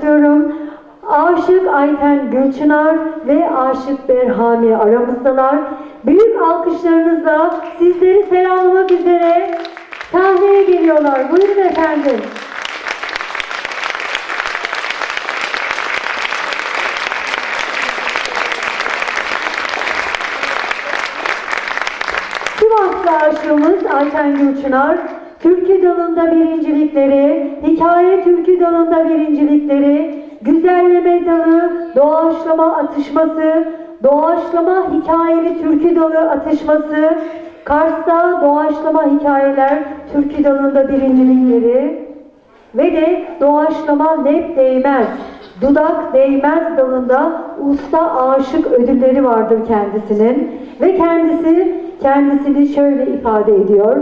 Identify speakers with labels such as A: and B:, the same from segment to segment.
A: başlatıyorum. Aşık Ayten Gülçınar ve Aşık Berhami aramızdalar. Büyük alkışlarınızla sizleri selamlamak üzere sahneye geliyorlar. Buyurun efendim. Sivaslı aşığımız Ayten Gülçınar, türkü dalında birincilikleri, hikaye türkü dalında birincilikleri, güzelleme dalı, doğaçlama atışması, doğaçlama hikayeli türkü dalı atışması, Kars'ta doğaçlama hikayeler türkü dalında birincilikleri ve de doğaçlama nep değmez, dudak değmez dalında usta aşık ödülleri vardır kendisinin ve kendisi kendisini şöyle ifade ediyor.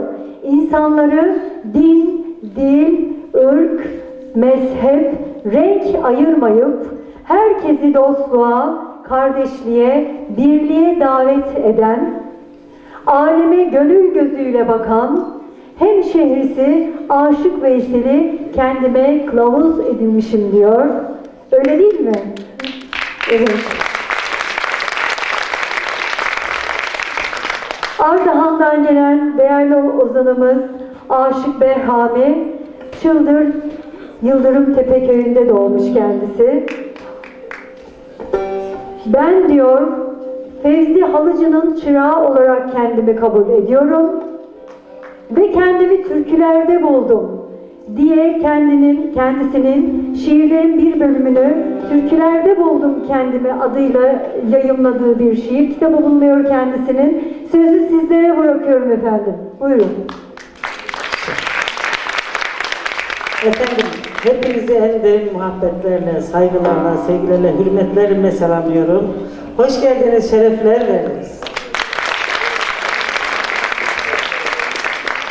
A: İnsanları din, dil, ırk, mezhep, renk ayırmayıp herkesi dostluğa, kardeşliğe, birliğe davet eden, aleme gönül gözüyle bakan, hem şehrisi Aşık Veysel'i kendime kılavuz edinmişim diyor. Öyle değil mi? Evet. Ardahan'dan gelen değerli ozanımız Aşık Berhami, Çıldır Yıldırım Tepeköy'ünde doğmuş kendisi. Ben diyor, Fevzi Halıcı'nın çırağı olarak kendimi kabul ediyorum ve kendimi türkülerde buldum diye kendinin kendisinin şiirlerin bir bölümünü türkülerde buldum kendimi adıyla yayımladığı bir şiir kitabı bulunuyor kendisinin. Sözü sizlere bırakıyorum efendim. Buyurun.
B: Efendim, hepinizi en derin muhabbetlerle, saygılarla, sevgilerle, hürmetlerimle selamlıyorum. Hoş geldiniz, şerefler verdiniz.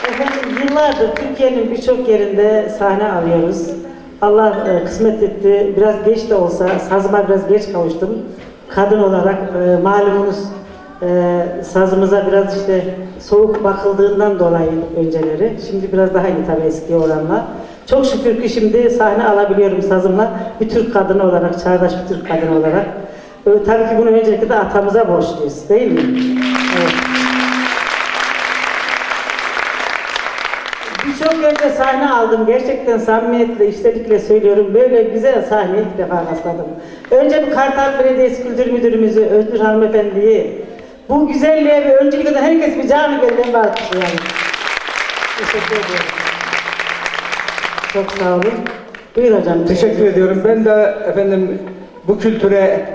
B: Efendim, yıllardır Türkiye'nin birçok yerinde sahne alıyoruz. Allah e, kısmet etti, biraz geç de olsa, sazıma biraz geç kavuştum. Kadın olarak e, malumunuz e, sazımıza biraz işte soğuk bakıldığından dolayı önceleri. Şimdi biraz daha iyi tabii eski oranla. Çok şükür ki şimdi sahne alabiliyorum sazımla. Bir Türk kadını olarak, çağdaş bir Türk kadını olarak. E, tabii ki bunu öncelikle de atamıza borçluyuz değil mi? Evet. Yerde sahne aldım. Gerçekten samimiyetle, içtenlikle söylüyorum. Böyle güzel sahneye ilk defa rastladım. Önce bir Kartal Belediyesi Kültür Müdürümüzü, Özgür Hanımefendi'yi, bu güzelliğe ve öncelikle de herkes bir canı gönülden bir alkışlayalım. Teşekkür ediyorum. Çok sağ olun. Buyur hocam.
C: Teşekkür ediyorum. Ben de efendim bu kültüre,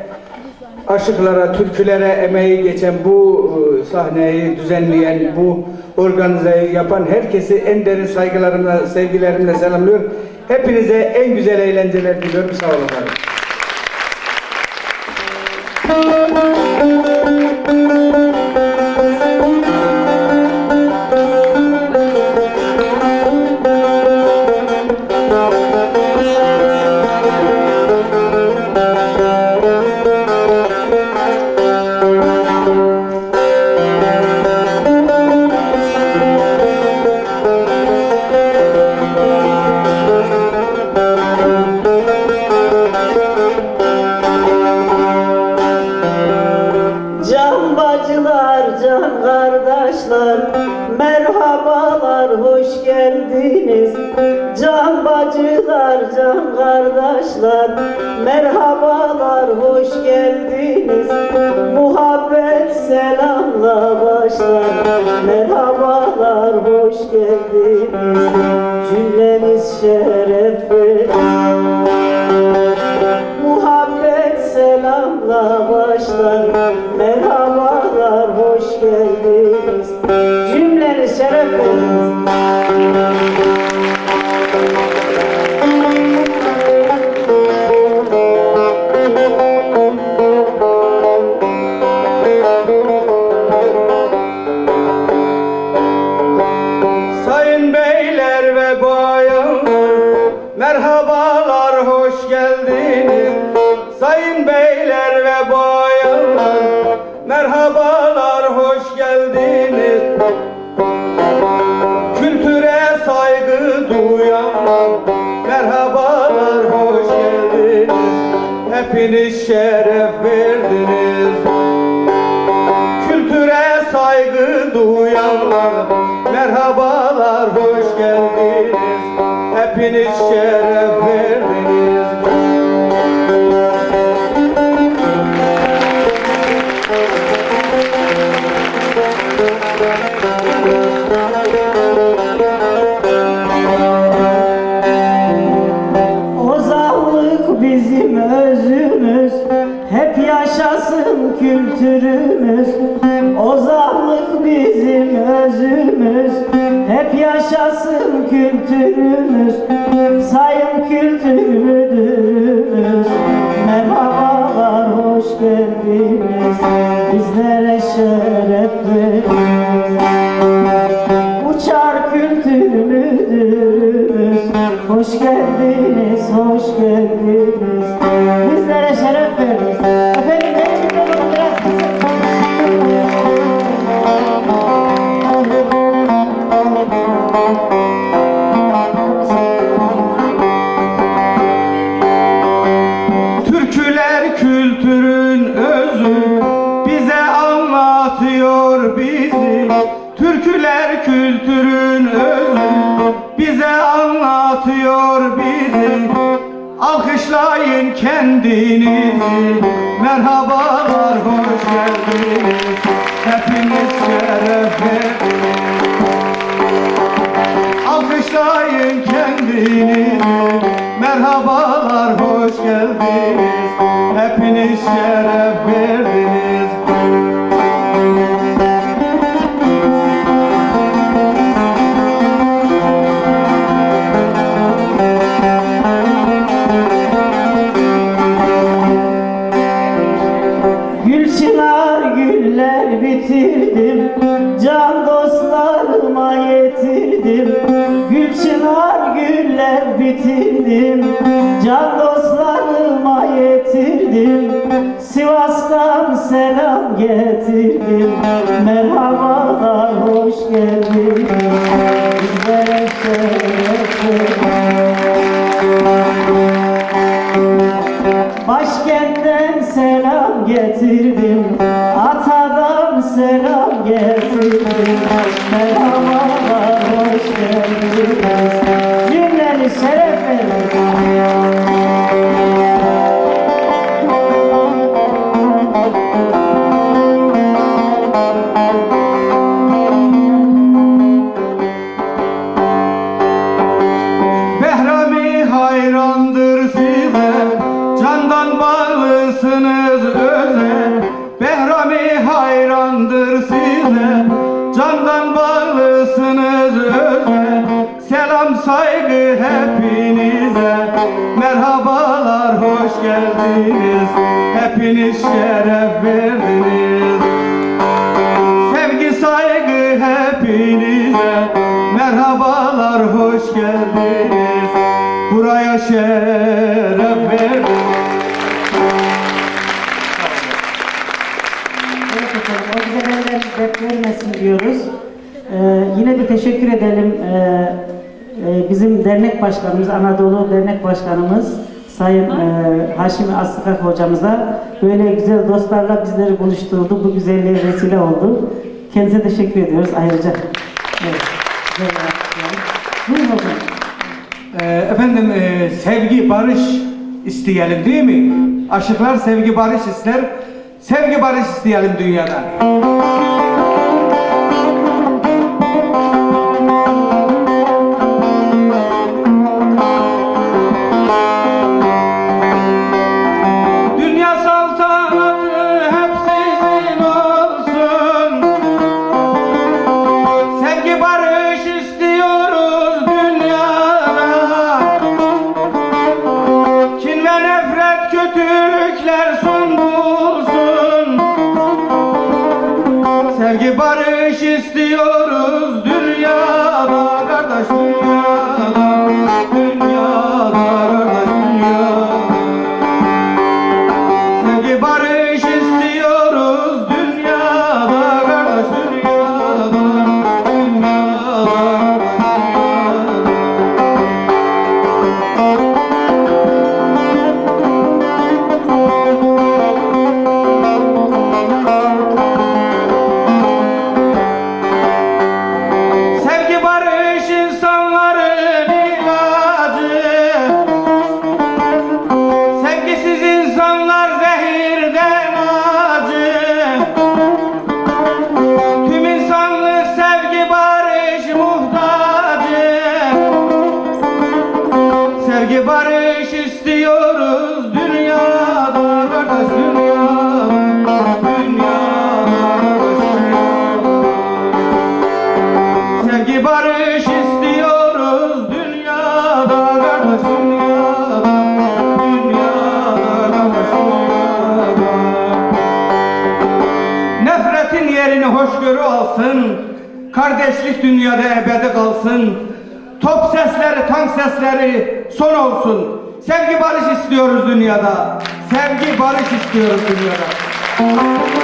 C: aşıklara, türkülere emeği geçen bu e, sahneyi düzenleyen, bu organizeyi yapan herkesi en derin saygılarımla, sevgilerimle selamlıyorum. Hepinize en güzel eğlenceler diliyorum. Sağ olun. efendim.
B: babalar hoş geldiniz. Kültüre saygı duyan Merhabalar hoş geldiniz.
C: Hepiniz şeref verdiniz. Kültüre saygı duyanlar Merhabalar hoş geldiniz. Hepiniz şeref
B: to do. Merhabalar, hoş geldiniz.
C: Hepiniz şeref verdiniz. Alkışlayın kendinizi Merhabalar hoş geldiniz Hepiniz şeref verdiniz
B: yetirdim Gül güller bitirdim. Can dostlarıma yetirdim. Sivas'tan selam getirdim. Merhabalar hoş geldiniz Bizlere Başkentten selam getirdim. Atadan selam getirdim. Merhabalar geldiniz Cümleni
C: geldiniz Hepiniz şeref verdiniz Sevgi saygı hepinize Merhabalar hoş geldiniz Buraya şeref verdiniz
B: o güzel elleriniz dert vermesin diyoruz. Ee, yine bir teşekkür edelim ee, e, bizim dernek başkanımız, Anadolu Dernek Başkanımız Sayın e, Haşimi Aslıkak hocamıza böyle güzel dostlarla bizleri buluşturdu. Bu güzelliğe vesile oldu. Kendisine teşekkür ediyoruz ayrıca. Evet. Buyurun hocam.
C: Ee, efendim e, sevgi barış isteyelim değil mi? Aşıklar sevgi barış ister. Sevgi barış isteyelim dünyadan. Kardeşlik dünyada ebedi kalsın. Top sesleri, tank sesleri son olsun. Sevgi barış istiyoruz dünyada. Sevgi barış istiyoruz dünyada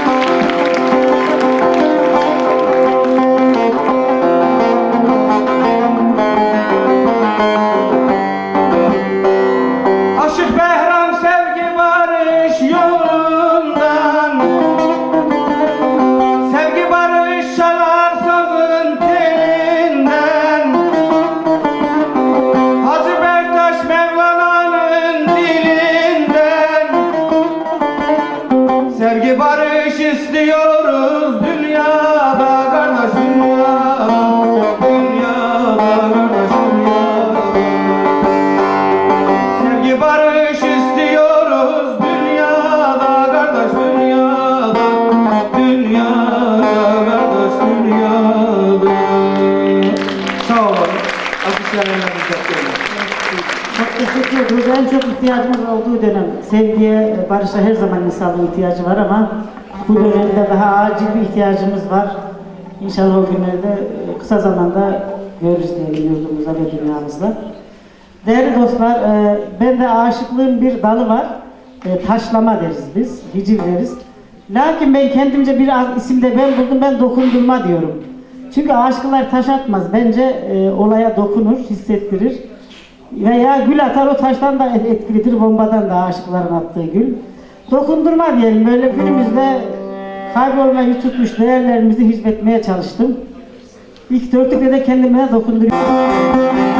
B: ediyoruz. En çok ihtiyacımız olduğu dönem. Sevgiye, barışa her zaman insanın ihtiyacı var ama bu dönemde daha acil bir ihtiyacımız var. İnşallah o günlerde e, kısa zamanda görürüz diye yurdumuzda ve dünyamızda. Değerli dostlar, e, ben de aşıklığın bir dalı var. E, Taşlama deriz biz, hiciv deriz. Lakin ben kendimce bir isim de ben buldum, ben dokundurma diyorum. Çünkü aşıklar taş atmaz. Bence e, olaya dokunur, hissettirir. Veya gül atar o taştan da etkilidir, bombadan da aşıkların attığı gül. Dokundurma diyelim, böyle günümüzde kaybolmayı tutmuş değerlerimizi hizmetmeye çalıştım. İlk dörtlükle de kendime dokunduruyorum.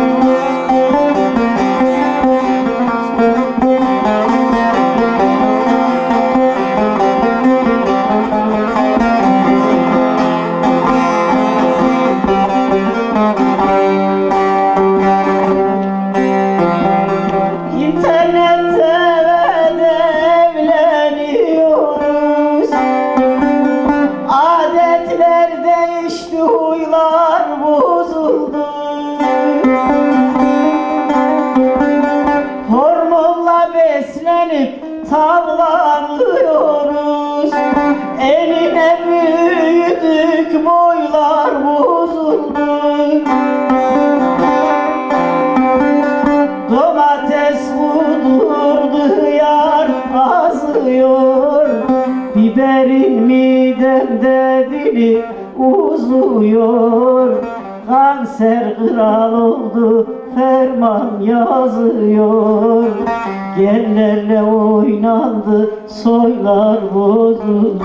B: Yazıyor. Genlerle oynandı soylar bozuldu.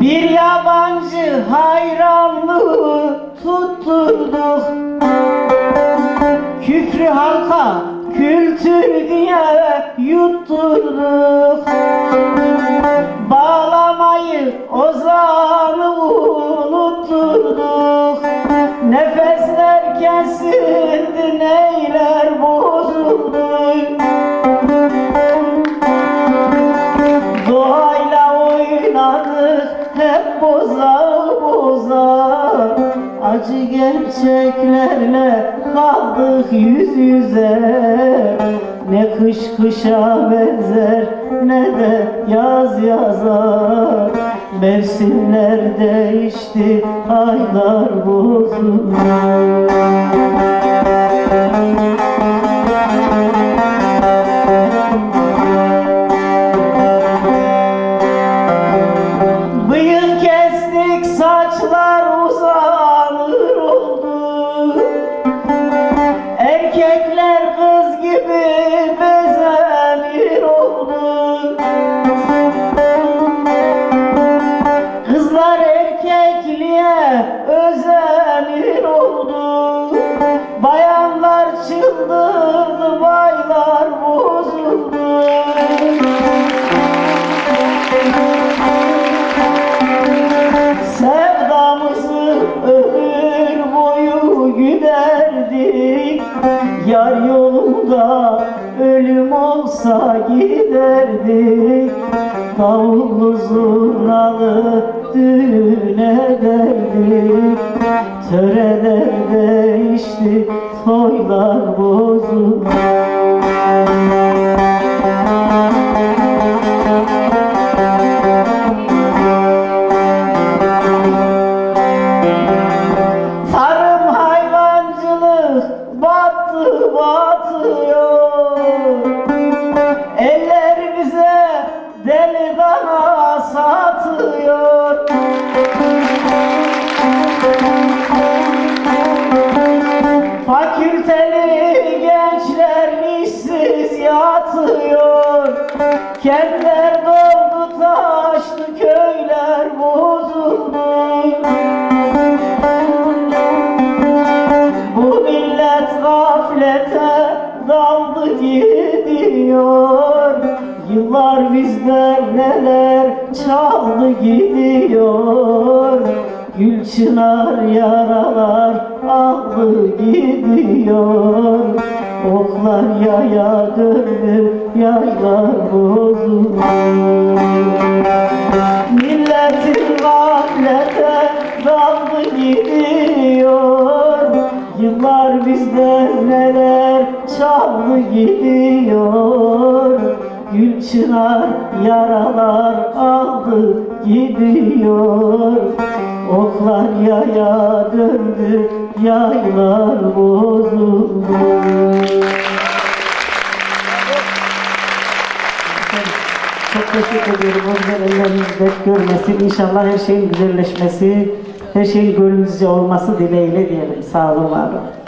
B: Bir yabancı hayranlığı tutturduk. Küfrü halka kültür diye yutturduk ozanı unutturduk. Nefesler kesildi neyler bozuldu Doğayla oynadık hep boza boza. Acı gerçeklerle kaldık yüz yüze. Ne kış kışa benzer ne de yaz yaza Mevsimler değişti aylar bozuldu Davullu zurnalı düğüne verdik Töreler değişti toylar bozuldu Kentler doldu taştı köyler bozuldu. Bu millet gaflete daldı gidiyor. Yıllar bizden neler çaldı gidiyor. Gül çınar yaralar aldı gidiyor Oklar yaya döndü yaylar bozuldu Milletin gaflete daldı gidiyor. Yıllar bizden neler çaldı gidiyor. Gül çınar yaralar aldı gidiyor. Oklar yaya döndü yaylar bozuldu Çok teşekkür ediyorum. O güzel elleriniz dert görmesin. İnşallah her şeyin güzelleşmesi, her şeyin gönlünüzce olması dileğiyle diyelim. Sağ olun, var olun.